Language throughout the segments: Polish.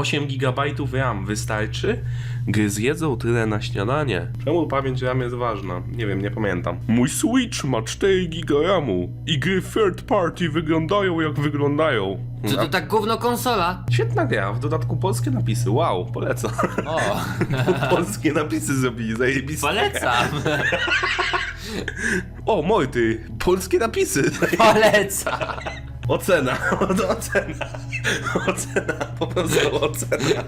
8 GB RAM wystarczy? Gry zjedzą tyle na śniadanie. Czemu pamięć RAM jest ważna? Nie wiem, nie pamiętam. Mój Switch ma 4 GB RAMu i gry third party wyglądają jak wyglądają. Czy to tak gówno konsola? Świetna gra, w dodatku polskie napisy, wow, polecam. O, polskie napisy zrobili, zajebiste. polecam. O, Morty, polskie napisy. Polecam. Ocena, ocena, ocena, po prostu ocena.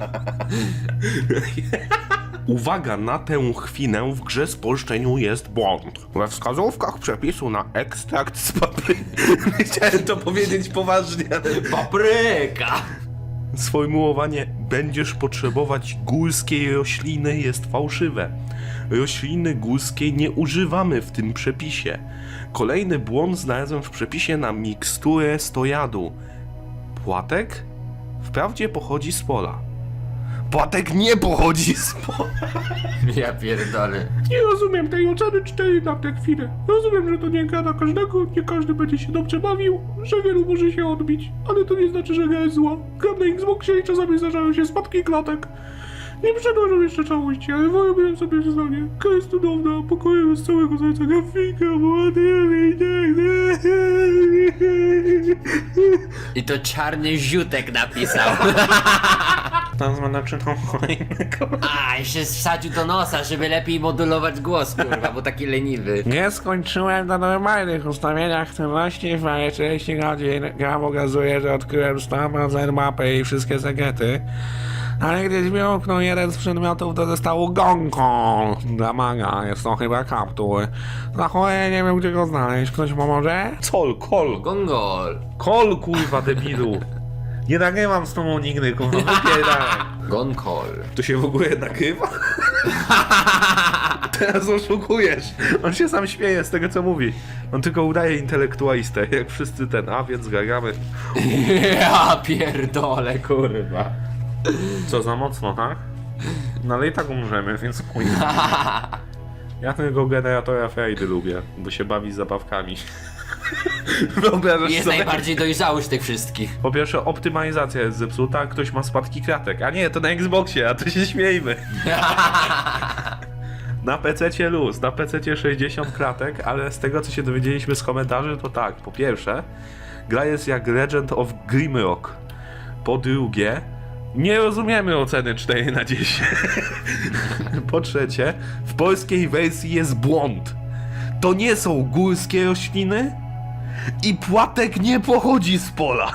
Uwaga, na tę chwilę w grze spolszczeniu jest błąd. We wskazówkach przepisu na ekstrakt z papry... Chciałem to powiedzieć poważnie, ale... Papryka. Sformułowanie będziesz potrzebować górskiej rośliny jest fałszywe. Rośliny górskiej nie używamy w tym przepisie. Kolejny błąd znalazłem w przepisie na miksturę stojadu. Płatek? Wprawdzie pochodzi z pola. Płatek nie pochodzi z pola. Ja pierdolę. Nie rozumiem tej oceny 4 na tę chwilę. Rozumiem, że to nie gra dla każdego, nie każdy będzie się dobrze bawił, że wielu może się odbić, ale to nie znaczy, że gra jest zła. Gram na Xboxie i czasami zdarzają się spadki klatek. Nie przedłużam jeszcze całości, ale wyrobiłem sobie zdanie. Gra jest cudowna, pokoju z całego serca grafika, bohaterowie i tak dalej. I to czarny ziutek napisał. Nazwa naczyną kolejnego. A, jeszcze wsadził do nosa, żeby lepiej modulować głos, kurwa, bo taki leniwy. Nie skończyłem na normalnych ustawieniach czynności w małe 30 godzin. Gra pokazuje, że odkryłem 100% mapy i wszystkie sekrety. Ale gdy zmiąknął jeden z przedmiotów, to zostało gąką dla maga. Jest to chyba kaptur. Za cholerę nie wiem, gdzie go znaleźć. Ktoś pomoże? Col, kol. Gongol. Kol, kurwa, debilu. Nie nagrywam z tobą nigdy, kurwa, wypierdalaj. Gonkol. To się w ogóle nagrywa? Teraz oszukujesz. On się sam śmieje z tego, co mówi. On tylko udaje intelektualistę, jak wszyscy ten, a więc gagamy. Ja pierdolę, kurwa. Co za mocno, tak? No ale i tak umrzemy, więc chuj. Ja tego generatora frajdy lubię, bo się bawi z zabawkami. Wyobrażasz Jest sobie? najbardziej dojrzały z tych wszystkich. Po pierwsze, optymalizacja jest zepsuta, ktoś ma spadki kratek. A nie, to na Xboxie, a to się śmiejmy. Na PC luz, na PC 60 kratek, ale z tego co się dowiedzieliśmy z komentarzy, to tak, po pierwsze, gra jest jak Legend of Grimrock. Po drugie, nie rozumiemy oceny 4 na 10. po trzecie, w polskiej wersji jest błąd. To nie są górskie rośliny i płatek nie pochodzi z pola.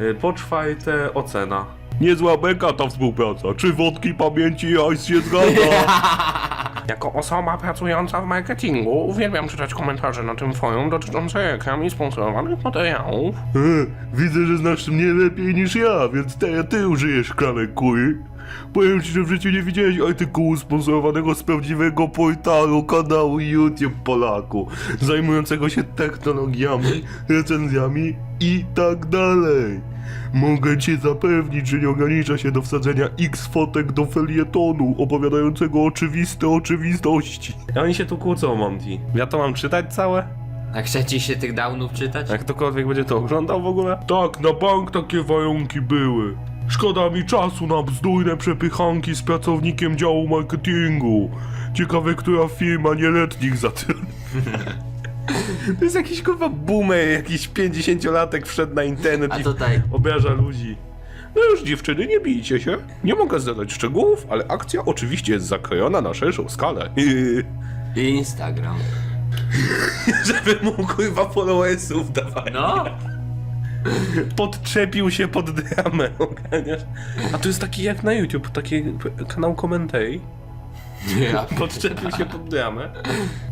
Y, Po czwarte, ocena. Niezła beka ta współpraca. Czy wodki pamięci Ice się zgadza? jako osoba pracująca w marketingu uwielbiam czytać komentarze na tym forum dotyczące reklam i sponsorowanych materiałów. E, widzę, że znasz mnie lepiej niż ja, więc teraz ty użyjesz szklanek kury. Powiem ci, że w życiu nie widziałeś artykułu sponsorowanego z prawdziwego portalu kanału YouTube Polaku, zajmującego się technologiami, recenzjami i tak dalej. Mogę cię zapewnić, że nie ogranicza się do wsadzenia x fotek do felietonu opowiadającego oczywiste oczywistości. A oni się tu kłócą, Monty. Ja to mam czytać całe? A chcecie się tych downów czytać? Jak ktokolwiek będzie to oglądał w ogóle? Tak, na bank takie warunki były. Szkoda mi czasu na bzdurne przepychanki z pracownikiem działu marketingu. Ciekawe, która firma nieletnich zatrudni. To jest jakiś kurwa boomer, jakiś 50-latek wszedł na internet A i tutaj. obraża ludzi. No już dziewczyny, nie bijcie się. Nie mogę zdać szczegółów, ale akcja oczywiście jest zakrojona na szerszą skalę. Instagram. Żeby mu kurwa followersów dawać. No. Podczepił się pod dramę, ogarniasz? A to jest taki jak na YouTube, taki kanał komentarii. Ja. Podczepił się pod dramę.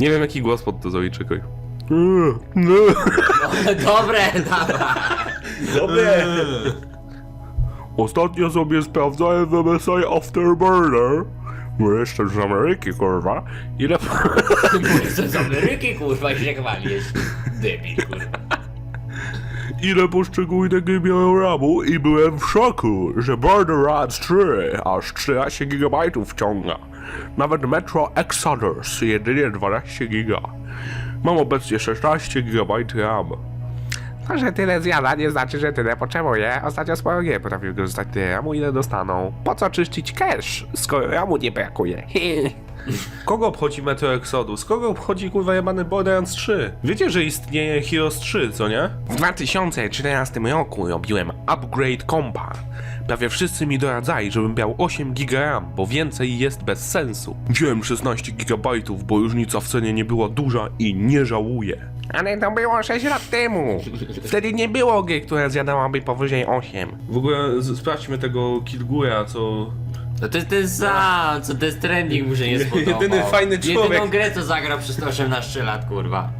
Nie wiem jaki głos pod to zrobić, czekaj. Dobre, dawaj. Dobre! Ostatnio sobie sprawdzałem w MSI Afterburner. No jeszcze z Ameryki, kurwa. Ile... Jestem z Ameryki, kurwa, i się chwalisz. Debil, kurwa. Ile poszczególne gry miały ramu i byłem w szoku, że Borderlands 3 aż 13 GB wciąga. Nawet Metro Exodus jedynie 12 GB. Mam obecnie 16 GB RAM. To, że tyle zjada, nie znaczy, że tyle potrzebuje. Ostatnio sporo nie potrafił korzystać tyle ramu, ile dostaną. Po co czyścić cash, skoro ramu nie brakuje? Kogo obchodzi Metro Exodus? Kogo obchodzi kurwa jebany Borderlands 3? Wiecie, że istnieje Heroes 3, co nie? W 2014 roku robiłem upgrade kompa. Prawie wszyscy mi doradzali, żebym miał 8 GB RAM, bo więcej jest bez sensu. Wziąłem 16 GB, bo różnica w cenie nie była duża i nie żałuję. Ale to było 6 lat temu. Wtedy nie było gry, która zjadałaby powyżej 8. W ogóle z- sprawdźmy tego Kilgura, co... No to jest ten sam, co to jest trending mu się nie spodobał. Jedyny fajny człowiek. Jedyną grę co zagrał przez te 18 lat, kurwa.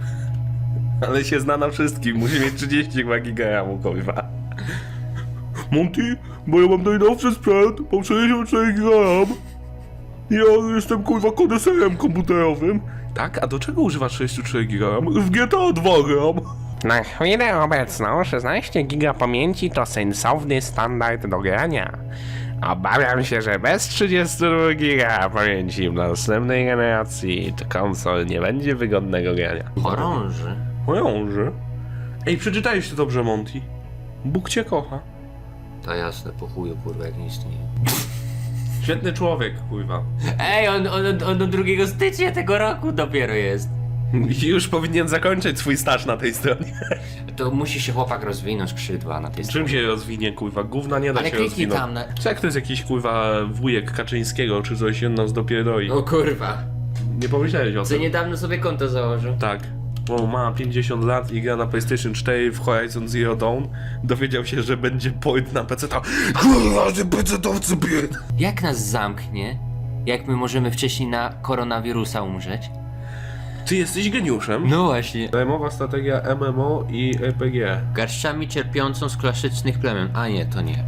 Ale się zna na wszystkim, musi mieć 30 chyba giga ramu, kurwa. Monty, bo ja mam najnowszy sprzęt, mam 64 giga RAM. Ja jestem kurwa koneserem komputerowym. Tak? A do czego używasz 64 giga RAM? W GTA 2 gram. Na chwilę obecną 16 GB pamięci to sensowny standard do grania. Obawiam się, że bez 32 GB pamięci w następnej generacji to konsol nie będzie wygodnego grania. Chorąży. Chorąży. Ej, przeczytałeś to dobrze, Monty. Bóg cię kocha. To jasne, po chuju, kurwa, jak nie istnieje. Świetny człowiek, kurwa. Ej, on, on, on do 2 stycznia tego roku dopiero jest. I już powinien zakończyć swój staż na tej stronie. To musi się chłopak rozwinąć skrzydła na tej Czym stronie. się rozwinie, kurwa? Gówna nie da Ale się kliknij rozwinąć. tam na... Czy jak to jest jakiś, kurwa, wujek Kaczyńskiego, czy coś on nas dopierdoli? O kurwa. Nie pomyślałeś o Co tym? niedawno sobie konto założył. Tak. Bo ma 50 lat i gra na PlayStation 4 w Horizon Zero Dawn. Dowiedział się, że będzie port na PC. Kurwa, że PC-towcy! Jak nas zamknie, jak my możemy wcześniej na koronawirusa umrzeć? Ty jesteś geniuszem. No właśnie. Remowa strategia MMO i RPG. Garściami cierpiącą z klasycznych plemion. A nie, to nie.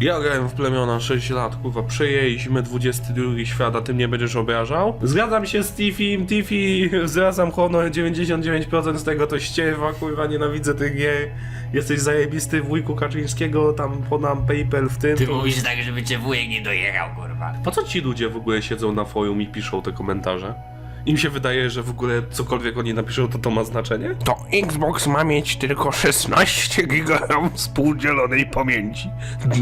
Ja grałem w plemiona 6 lat, kurwa, przejęliśmy 22 świat, a ty mnie będziesz obrażał? Zgadzam się z Tiffim, Tiffy, zwracam honor, 99% z tego to ściewa, kurwa, nienawidzę tych gier. Jesteś zajebisty wujku Kaczyńskiego, tam podam PayPal w tym. Ty mówisz tak, żeby cię wujek nie dojechał, kurwa. Po co ci ludzie w ogóle siedzą na forum i piszą te komentarze? Im się wydaje, że w ogóle cokolwiek oni napiszą, to to ma znaczenie? To Xbox ma mieć tylko 16 GB współdzielonej pamięci.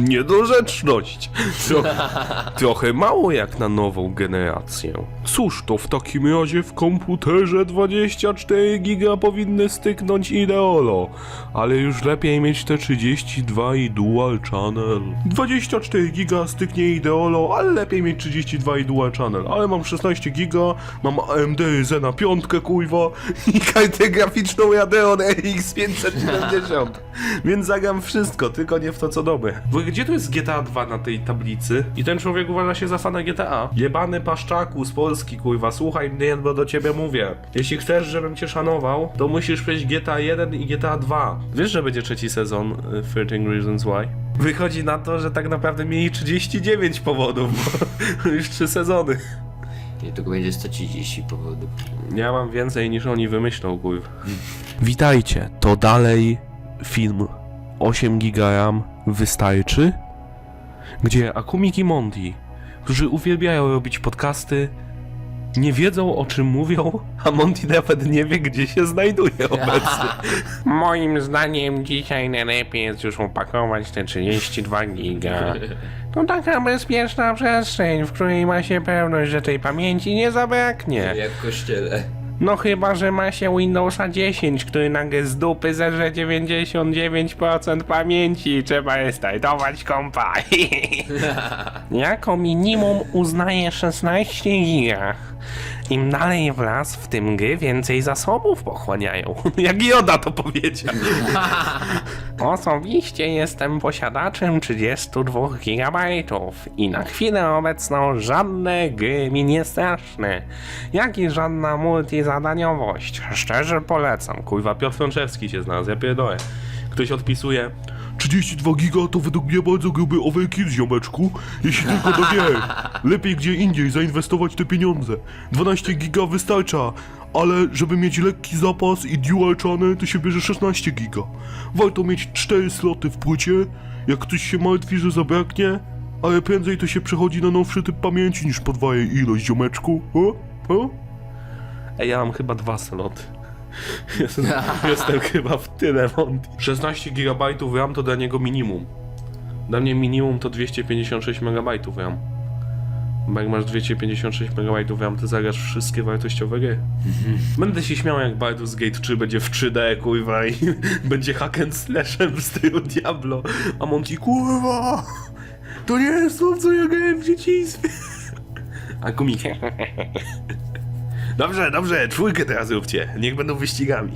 Niedorzeczność. Trochę, trochę mało jak na nową generację. Cóż, to w takim razie w komputerze 24 giga powinny styknąć ideolo, ale już lepiej mieć te 32 i dual channel. 24 giga styknie ideolo, ale lepiej mieć 32 i dual channel. Ale mam 16 giga, mam AMD Zena 5 kujwa i kartę graficzną Radeon RX 570. Więc zagram wszystko, tylko nie w to co ogóle, gdzie to jest GTA 2 na tej tablicy? I ten człowiek uważa się za fana GTA. Jebany paszczaku z Polski, kurwa, słuchaj mnie, bo do ciebie mówię. Jeśli chcesz, żebym cię szanował, to musisz przejść GTA 1 i GTA 2. Wiesz, że będzie trzeci sezon y, 13 Reasons Why? Wychodzi na to, że tak naprawdę mieli 39 powodów, bo już 3 sezony. Nie, tylko będzie 130 powodów. Ja mam więcej niż oni wymyślą, kurwa. Witajcie, to dalej film 8 giga RAM wystarczy? Gdzie Akumik i Monty, którzy uwielbiają robić podcasty, nie wiedzą o czym mówią, a Monty nawet nie wie gdzie się znajduje obecnie. Moim zdaniem dzisiaj najlepiej jest już upakować te 32 giga. To taka bezpieczna przestrzeń, w której ma się pewność, że tej pamięci nie zabraknie. Jak w kościele. No chyba, że ma się Windowsa 10, który nagle z dupy zerze 99% pamięci i trzeba restartować kompa. jako minimum uznaję 16 giga. Im dalej w las, w tym gry więcej zasobów pochłaniają. Jak Joda to powiedział. Osobiście jestem posiadaczem 32 GB i na chwilę obecną żadne gry mi nie straszne, jak i żadna multizadaniowość. Szczerze polecam. Kurwa, Piotr Frączewski się znalazł, ja pierdolę. Ktoś odpisuje 32 giga to według mnie bardzo gruby overkill, ziomeczku. Jeśli tylko do gier. Lepiej gdzie indziej zainwestować te pieniądze. 12 giga wystarcza, ale żeby mieć lekki zapas i dual channel, to się bierze 16 giga. Warto mieć 4 sloty w płycie, jak ktoś się martwi, że zabraknie, ale prędzej to się przechodzi na nowszy typ pamięci niż podwaje ilość, ziomeczku. O? O? Ej, ja mam chyba dwa sloty. Jestem, jestem chyba w tyle, Monty. 16 GB RAM to dla niego minimum. Dla mnie minimum to 256 MB RAM. Bo jak masz 256 MB RAM, to zagrasz wszystkie wartościowe gry. Będę się śmiał jak Baldur's Gate 3 będzie w 3D, kurwa, i będzie hack and slashem w stylu Diablo. A Monty, kurwa, to nie jest to, co ja grałem w dzieciństwie. A komik. Dobrze, dobrze, czwórkę teraz róbcie. Niech będą wyścigami.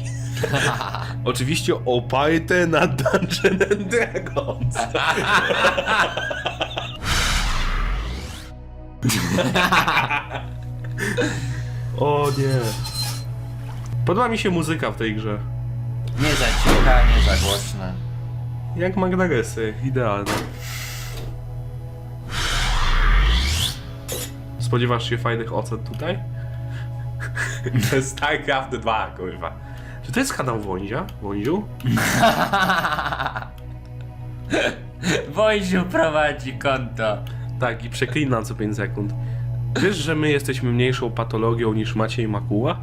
Oczywiście oparte na Dungeon and Dragons. o nie. Podoba mi się muzyka w tej grze. Nie za cicha, nie za głośna. Jak magnaresy, idealne. Spodziewasz się fajnych ocen tutaj? to jest StarCraft 2, kurwa. Czy to jest kanał Wązia? Wąziu? Wojziu prowadzi konto. Tak, i przeklina co 5 sekund. Wiesz, że my jesteśmy mniejszą patologią niż Maciej Makuła?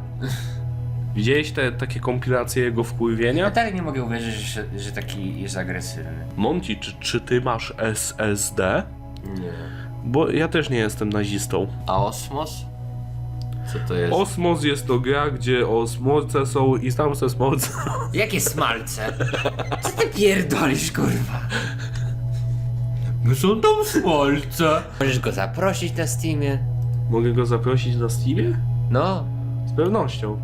Widziałeś te takie kompilacje jego Ja wkurwienia? tak nie mogę uwierzyć, że, że taki jest agresywny. Monty, czy, czy ty masz SSD? Nie. Bo ja też nie jestem nazistą. A Osmos? Co to jest? Osmos jest to gra, gdzie osmoce są i tam se smolce. Jakie smalce? Co ty pierdolisz, kurwa? No są tam smalce. Możesz go zaprosić na Steamie? Mogę go zaprosić na Steamie? No. Z pewnością.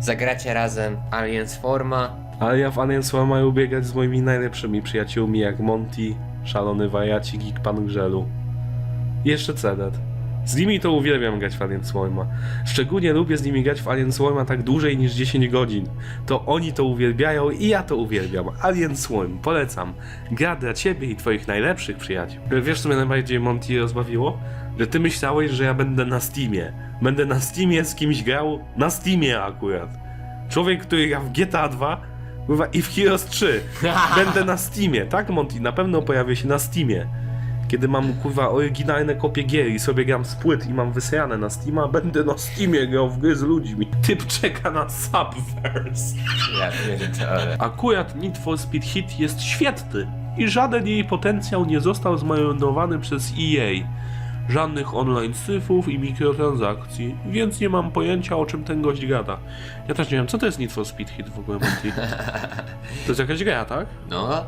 Zagracie razem Aliens Forma. Ale ja w Alliance War mają biegać z moimi najlepszymi przyjaciółmi jak Monty, Szalony Wariaci, Geek Pan Grzelu. Jeszcze Cedet. Z nimi to uwielbiam grać w Alien Swarma. Szczególnie lubię z nimi grać w Alien Swarma tak dłużej niż 10 godzin. To oni to uwielbiają i ja to uwielbiam. Alien Swarm, polecam. Gra dla ciebie i twoich najlepszych przyjaciół. Wiesz co mnie najbardziej Monty rozbawiło? Że ty myślałeś, że ja będę na Steamie. Będę na Steamie z kimś grał? Na Steamie akurat. Człowiek, który gra w GTA 2 kurwa, i w Heroes 3. Będę na Steamie, tak Monty? Na pewno pojawię się na Steamie. Kiedy mam kurwa oryginalne kopie gier i sobie gram z płyt i mam wysrane na Steama, będę na Steamie grał w gry z ludźmi. Typ czeka na Subverse. Ja pierdolę. Akurat Need for Speed Hit jest świetny i żaden jej potencjał nie został zmarnowany przez EA. Żadnych online syfów i mikrotransakcji, więc nie mam pojęcia o czym ten gość gada. Ja też nie wiem, co to jest Need for Speed Hit w ogóle, Monty? To jest jakaś gra, tak? No,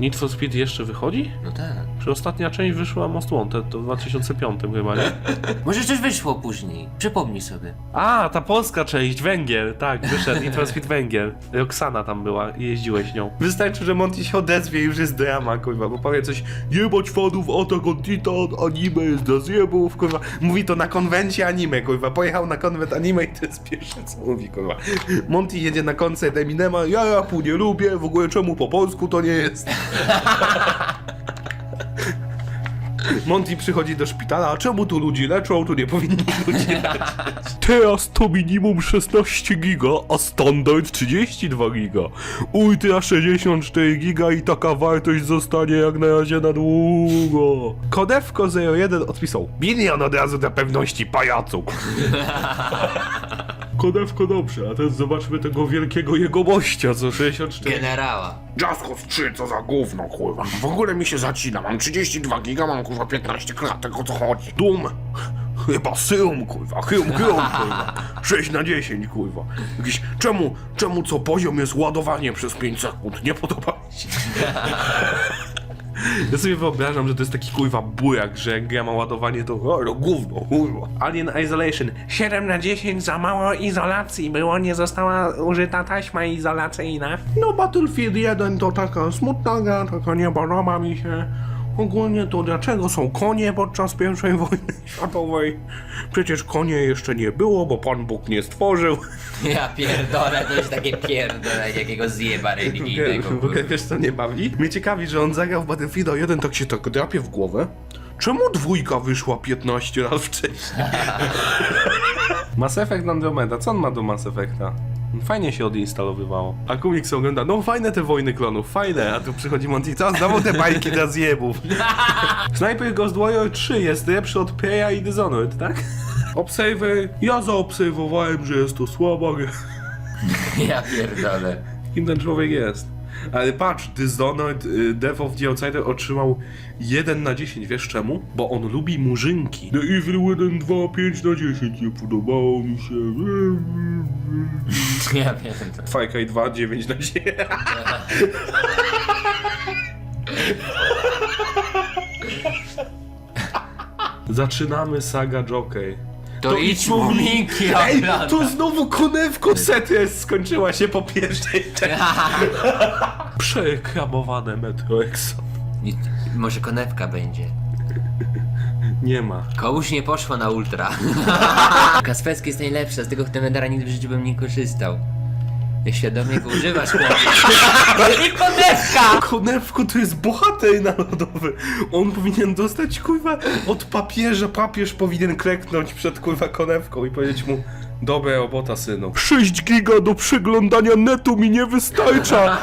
Need for Speed jeszcze wychodzi? no tak. Czy ostatnia część wyszła Most Wanted, to w 2005 chyba, nie? Może coś wyszło później. Przypomnij sobie. A, ta polska część, Węgiel, tak, wyszedł Need for Speed Węgiel. Roxana tam była i jeździłeś nią. Wystarczy, że Monty się odezwie i już jest drama, kurwa, bo powie coś jebać fanów Attack on Titan, anime jest dla zjebów, kurwa. Mówi to na konwencie anime, kurwa. Pojechał na konwent anime i to jest pierwsze, co mówi, kurwa. Monty jedzie na koncert Eminema, ja rapu nie lubię, w ogóle czemu po polsku to nie jest. Monty przychodzi do szpitala, a czemu tu ludzi leczą, tu nie powinni ludzi leczyć. Teraz to minimum 16 giga, a standard 32 giga. Ultra 64 giga i taka wartość zostanie jak na razie na długo. Kodewko 01 odpisał. Milion od razu dla pewności pajacu. Kodewko dobrze, a teraz zobaczmy tego wielkiego jegomościa, co 64. Generała. Jaskos 3, co za gówno, kurwa. W ogóle mi się zacina, mam 32 giga, mam kurwa 15 klatek, o co chodzi? Dum! Chyba syrum, kurwa, hyum, hyum, kurwa. 6 na 10, kurwa. Jakiś, czemu, czemu co poziom jest ładowanie przez 5 sekund? Nie podoba mi się. Ja sobie wyobrażam, że to jest taki kurwa bujak, że jak gra ma ładowanie, to o, no gówno, kurwa. Alien Isolation. 7 na 10 za mało izolacji było, nie została użyta taśma izolacyjna. No Battlefield 1 to taka smutna gra, taka nie podoba mi się. Ogólnie to dlaczego są konie podczas I wojny światowej? Przecież konie jeszcze nie było, bo Pan Bóg nie stworzył. Ja pierdolę, to jest takie pierdolę jakiego zjeba religijnego. W ogóle wiesz co mnie bawi? Mnie ciekawi, że on zagrał w Battlefield 1, tak się tak drapie w głowę. Czemu dwójka wyszła 15 lat wcześniej? Mass Effect Andromeda, co on ma do Mass Effecta? Fajnie się odinstalowywało. A Kubiks ogląda, no fajne te wojny klonów, fajne, a tu przychodzi Monty, co? Znowu te bajki dla zjebów. Sniper Ghost Warrior 3 jest lepszy od Preya i Dishonored, tak? Observer, ja zaobserwowałem, że jest to słaba gra. Ja pierdolę. Kim ten człowiek jest? Ale patrz, Dishonored y, Death of the Outsider otrzymał 1 na 10, wiesz czemu? Bo on lubi murzynki. The Evil 1, 2, 5 na 10, nie podobało mi się. Ja pierdolę. Far Cry 2, 9 na 10. Zaczynamy saga Jockey. To, idź muminki Ej, tu znowu konewko setres skończyła się po pierwszej części. Przekramowane Metro Exo. I- Może konewka będzie. Nie ma. Komuś nie poszło na ultra. Kasperski jest najlepsza, z tego Temendara nigdy w życiu bym nie korzystał. Świadomie go używasz, chłopie. I konewka! Konewko to jest bohater narodowy. On powinien dostać kurwa od papieża. Papież powinien kleknąć przed kurwa konewką i powiedzieć mu Dobra robota, synu. 6 giga do przeglądania netu mi nie wystarcza.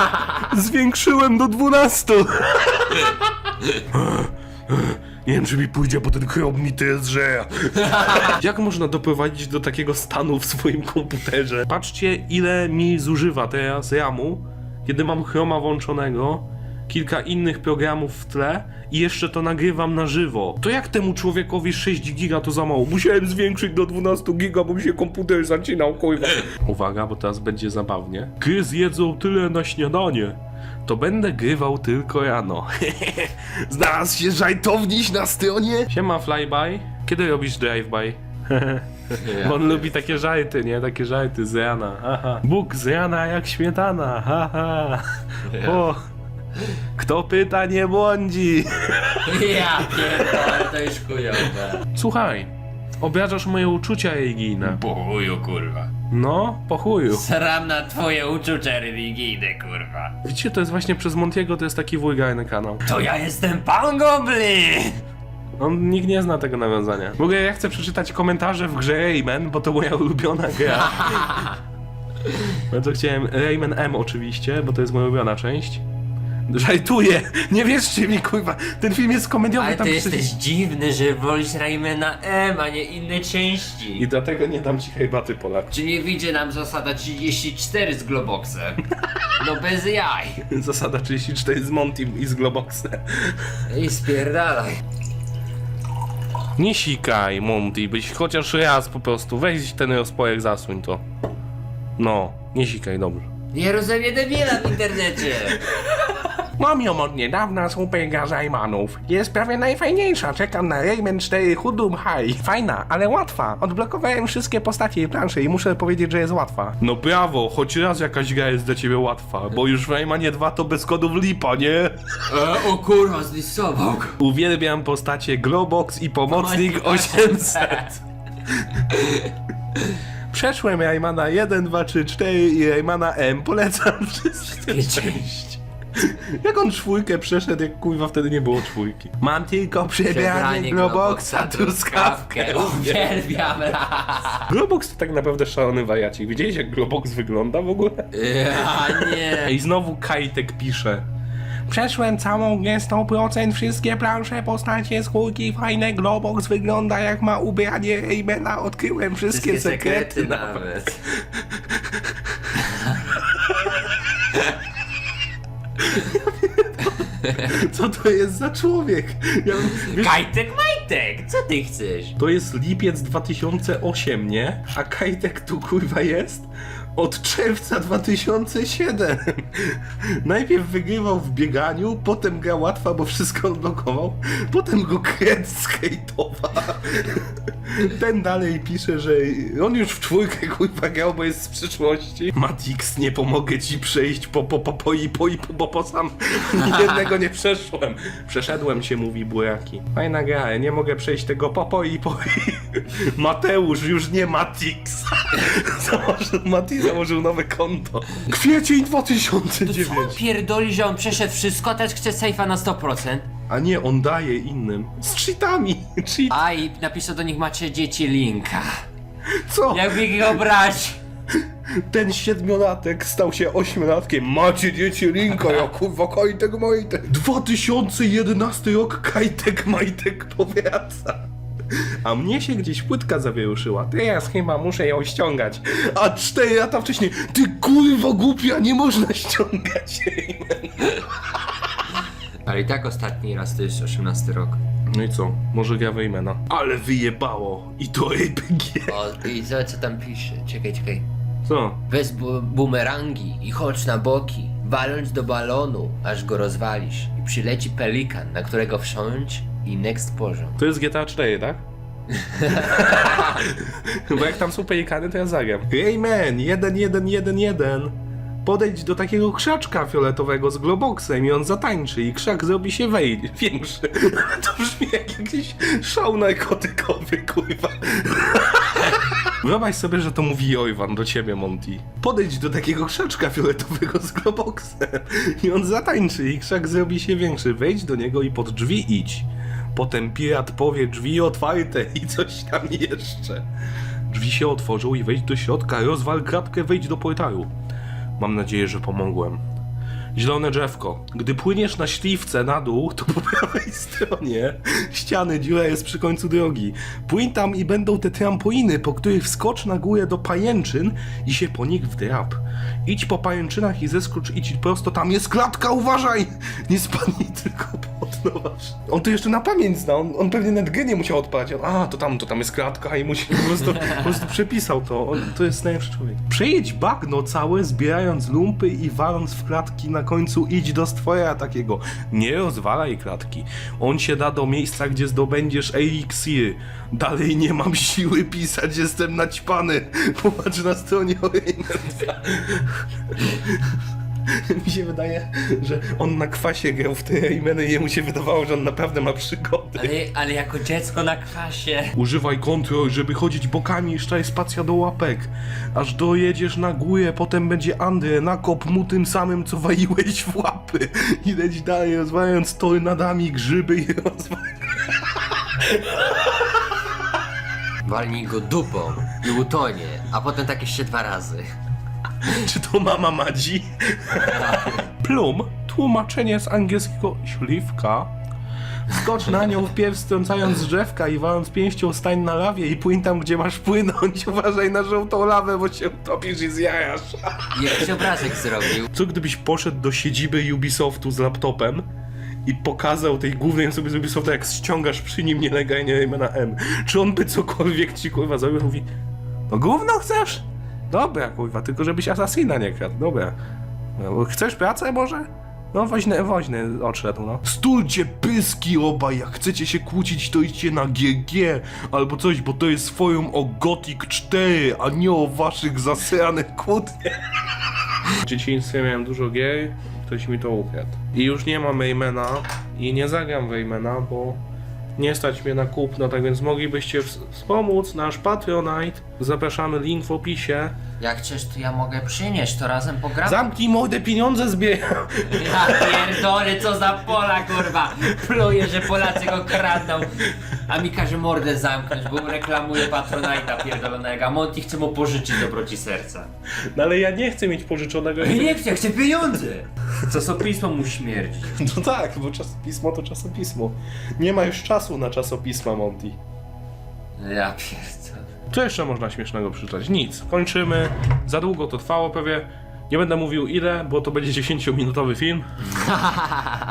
Zwiększyłem do 12. Nie wiem, czy mi pójdzie, bo ten Chrome mi to zżera. Jak można doprowadzić do takiego stanu w swoim komputerze? Patrzcie, ile mi zużywa teraz RAMu, kiedy mam Chroma włączonego, kilka innych programów w tle i jeszcze to nagrywam na żywo. To jak temu człowiekowi 6 giga to za mało? Musiałem zwiększyć do 12 giga, bo mi się komputer zacinał, kurwa. Uwaga, bo teraz będzie zabawnie. Gry zjedzą tyle na śniadanie. To będę grywał tylko rano. Znalazł się żajtowniś na stronie? Siema Flyby. Kiedy robisz drive-by? Bo on lubi takie żajty, nie? Takie żajty z rana. Aha. Bóg z rana jak śmietana. Haha. O. Kto pyta, nie błądzi. Ja pierdolę, to już chujowe. Słuchaj, obrażasz moje uczucia religijne. Chuju, kurwa. No, po chuju. Sram na twoje uczucia religijne, kurwa. Widzicie, to jest właśnie przez Montiego, to jest taki wulgarny kanał. To ja jestem pan Goblin! On nikt nie zna tego nawiązania. W ogóle ja chcę przeczytać komentarze w grze Rayman, bo to moja ulubiona gra. Bardzo chciałem Rayman M oczywiście, bo to jest moja ulubiona część. Żartuję! Nie wierzcie mi, kurwa! Ten film jest komediowy, Ale tam ty przecież- jesteś dziwny, że wolisz Raymana M, a nie inne części. I dlatego nie dam ci herbaty, Polak. Czy nie wyjdzie nam zasada 34 z Globoxem? No bez jaj. Zasada 34 z Montim i z Globoxem. I spierdalaj. Nie sikaj, Monty, byś chociaż raz po prostu, weź ten rozpojek, zasuń to. No, nie sikaj, dobrze. Nie rozumiem debila w internecie. Mam ją od niedawna z Upega Zajmanów. Jest prawie najfajniejsza. Czekam na Rayman 4 Hudum High. Fajna, ale łatwa. Odblokowałem wszystkie postacie i plansze i muszę powiedzieć, że jest łatwa. No brawo, choć raz jakaś gra jest dla ciebie łatwa, bo już w Raymanie 2 to bez kodów lipa, nie? E, o kurwa, zlisował go. Uwielbiam postacie Globox i Pomocnik 800. Przeszłem Raymana 1, 2, 3, 4 i Raymana M. Polecam wszystkie części. Jak on czwórkę przeszedł, jak kurwa wtedy nie było czwórki. Mam tylko przebranie Globoxa, truskawkę. Uwielbiam. Globox to tak naprawdę szalony wariacik. Widziałeś jak Globox wygląda w ogóle? Ja nie. I znowu Kajtek pisze. Przeszłem całą grę 100%, wszystkie plansze, postacie, skórki, fajne Globox wygląda jak ma ubranie Raymana, odkryłem wszystkie, sekrety. nawet. Co to jest za człowiek? Ja, wiesz, Kajtek Majtek, co ty chcesz? to jest lipiec 2008, nie? A Kajtek tu kurwa jest od czerwca 2007. Najpierw wygrywał w bieganiu, potem gra łatwa, bo wszystko odblokował, potem go kret skejtował. Ten dalej pisze, że on już w czwórkę kurwa grał, bo jest z przyszłości. Matix, nie pomogę ci przejść po po po po i po i po, bo po sam jednego nie przeszłem. Przeszedłem się, mówi Buraki. Fajna gra, ale nie mogę przejść tego po po i po i. Mateusz, już nie Matix. Założył, Mati założył nowe konto. Kwiecień 2009. Co pierdoli, że on przeszedł wszystko, a teraz chce sejfa na 100%? A nie, on daje innym. Z cheatami. Cheat. A i napisał do nich macie dzieci linka. Co? Jakby go brać? Ten siedmiolatek stał się ośmiolatkiem. Macie dzieci Linka, ja kurwa Kajtek Majtek. 2011 rok Kajtek Majtek powraca. A mnie się gdzieś płytka zawieruszyła. Teraz chyba muszę ją ściągać. A cztery lata wcześniej, ty kurwa głupia, nie można ściągać. Ale i tak ostatni raz to jest 18 rok. No i co? Może gra Weymana. Ale wyjebało. I to RPG. O, i zobacz co tam pisze. Czekaj, czekaj. Co? Weź bu bumerangi i chodź na boki. Waląc do balonu, aż go rozwalisz. I przyleci pelikan, na którego wsiąść i next poziom. To jest GTA 4, tak? Bo jak tam są pelikany, to ja zagram. Rayman, 1-1-1-1. Podejdź do takiego krzaczka fioletowego z globoksem i on zatańczy i krzak zrobi się wej- większy. To brzmi jak jakiś show narkotykowy, kurwa. Wyobraź sobie, że to mówi Jojwan do ciebie, Monty. Podejdź do takiego krzaczka fioletowego z globoksem i on zatańczy i krzak zrobi się większy. Wejdź do niego i pod drzwi idź. Potem pirat powie drzwi otwarte i coś tam jeszcze. Drzwi się otworzą i wejdź do środka, rozwal kratkę, wejdź do portalu. Mam nadzieję, że pomogłem. Zielone drzewko. Gdy płyniesz na śliwce na dół, to po prawej stronie ściany dziura jest przy końcu drogi. Płyń tam i będą te trampoliny, po których wskocz na górę do pajęczyn i się po nich wdrap. Idź po pajęczynach i zeskocz, idź prosto, tam jest klatka, uważaj! Nie spadnij tylko pod nowa. On to jeszcze na pamięć zna, on, on pewnie nawet gry nie musiał odpalać. On, A, to tam, to tam jest klatka i musi po prostu, po prostu przepisał to. On, to jest najlepszy człowiek. Przejedź bagno całe, zbierając lumpy i waląc w klatki na końcu idź do stwora takiego. Nie rozwalaj klatki. On się da do miejsca, gdzie zdobędziesz eliksir. Dalej nie mam siły pisać, jestem naćpany. Popatrz na stronie Orienta. Mi się wydaje, że on na kwasie grał w te Raymany i jemu się wydawało, że on naprawdę ma przygody. Ale, ale jako dziecko na kwasie. Używaj kontrol, żeby chodzić bokami i szczaj spacja do łapek. Aż dojedziesz na górę, potem będzie Andre, nakop mu tym samym, co waliłeś w łapy. I leć dalej, rozwalając tornadami grzyby i rozwalając... Walnij go dupą i utonie, a potem tak jeszcze dwa razy. Czy to mama Madzi? Plum, tłumaczenie z angielskiego śliwka. Skocz na nią wpierw strącając z drzewka i waląc pięścią stań na lawie i płyń tam, gdzie masz płynąć. Uważaj na żółtą lawę, bo się utopisz i zjajasz. Jakiś obrazek zrobił. Co gdybyś poszedł do siedziby Ubisoftu z laptopem i pokazał tej głównej osobie z Ubisoftu, jak ściągasz przy nim nielegalnie Raymana M. Czy on by cokolwiek ci kurwa zrobił? Mówi, no gówno chcesz? Dobra kurwa, tylko żebyś Assassina nie kradł, dobra. No, chcesz pracę może? No woźny, woźny odszedł, no. Stulcie pyski obaj, jak chcecie się kłócić, to idźcie na GG albo coś, bo to jest forum o Gothic 4, a nie o waszych zasranych kłótniach. W dzieciństwie miałem dużo gier, ktoś mi to ukradł. I już nie mam Raymana i nie zagram Raymana, bo nie stać mnie na kupno, tak więc moglibyście ws- wspomóc nasz Patronite. Zapraszamy, link w opisie. Jak chcesz, to ja mogę przynieść, to razem pogramy. Zamknij mordę, pieniądze zbieram. Ja pierdolę, co za pola, kurwa! Pluję, że Polacy go kradną, a mi każe mordę zamknąć, bo reklamuje Patronite'a pierdolonego, a Monty chce mu pożyczyć dobroci serca. No ale ja nie chcę mieć pożyczonego. Nie chcę, chcę pieniądze! Czasopismo mu śmierdzi. No tak, bo czasopismo to czasopismo. Nie ma już czasu na czasopisma, Monty. Ja pierdolę. Co jeszcze można śmiesznego przeczytać? Nic. Kończymy. Za długo to trwało pewnie. Nie będę mówił ile, bo to będzie 10-minutowy film.